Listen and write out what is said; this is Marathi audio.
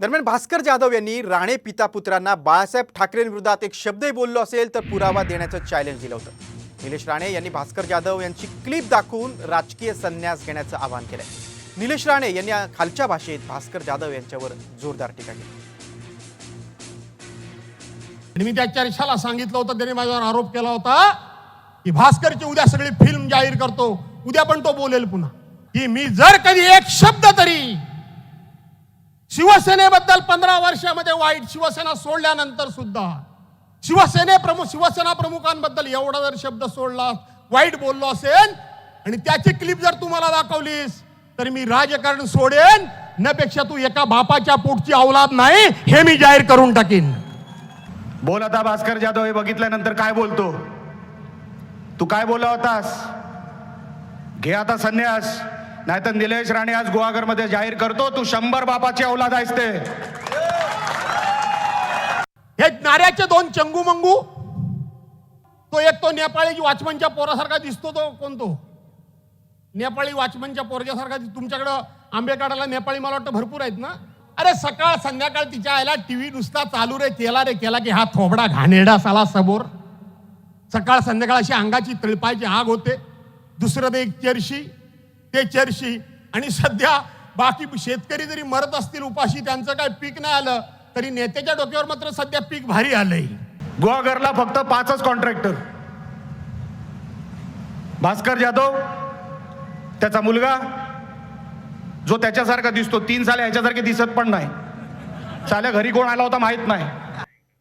दरम्यान भास्कर जाधव यांनी राणे पिता पुत्रांना बाळासाहेब ठाकरेंविरोधात एक शब्दही बोललो असेल तर पुरावा देण्याचं चॅलेंज दिलं होतं. निलेश राणे यांनी भास्कर जाधव यांची क्लिप दाखवून राजकीय संन्यास घेण्याचं आवाहन केलंय. निलेश राणे यांनी खालच्या भाषेत भास्कर जाधव यांच्यावर जोरदार टीका केली. आणि मी त्या चर्चाला सांगितलं होतं त्यांनी माझ्यावर आरोप केला होता की भास्करची उद्या सगळी फिल्म जाहीर करतो. उद्या पण तो बोलेल पुन्हा. की मी जर कधी एक शब्द तरी शिवसेनेबद्दल पंधरा वर्षामध्ये वाईट शिवसेना सोडल्यानंतर सुद्धा शिवसेने प्रमुख शिवसेना प्रमुखांबद्दल एवढा जर शब्द सोडला वाईट बोललो असेल आणि त्याची क्लिप जर तुम्हाला दाखवलीस तर मी राजकारण सोडेन नपेक्षा तू एका बापाच्या पोटची औलाद नाही हे मी जाहीर करून टाकीन. बोल आता भास्कर जाधव हे बघितल्यानंतर काय बोलतो? तू काय बोला होतास? घे आता संन्यास. नाहीतर निलेश राणे आज गुहागरमध्ये जाहीर करतो तू शंभर बापाची औलाद आहेस ते. हे नाऱ्याचे दोन चंगू मंगू तो एक तो नेपाळी वाचमनच्या पोरासारखा दिसतो तो कोणतो नेपाळी वाचमनच्या पोरग्यासारखा तुमच्याकडं आंबे काढायला नेपाळी मला वाटतं भरपूर आहेत ना? अरे सकाळ संध्याकाळ तिच्या आईला टीव्ही नुसता चालू रे केला रे केला की हा थोबडा घाणेरडा साला समोर. सकाळ संध्याकाळ अशी अंगाची तळपायची आग होते. दुसरं ते एक चेरशी ते चर्शी. आणि सध्या बाकी शेतकरी जरी मरत असतील उपाशी त्यांचं काय पीक नाही आलं तरी नेत्याच्या डोक्यावर मात्र सध्या पीक भारी आलंय. गुहागरला फक्त पाचच कॉन्ट्रॅक्टर. भास्कर जाधव त्याचा मुलगा जो त्याच्यासारखा दिसतो तीन साले ह्याच्यासारखे दिसत पण नाही. साल्या घरी कोण आला होता माहीत नाही.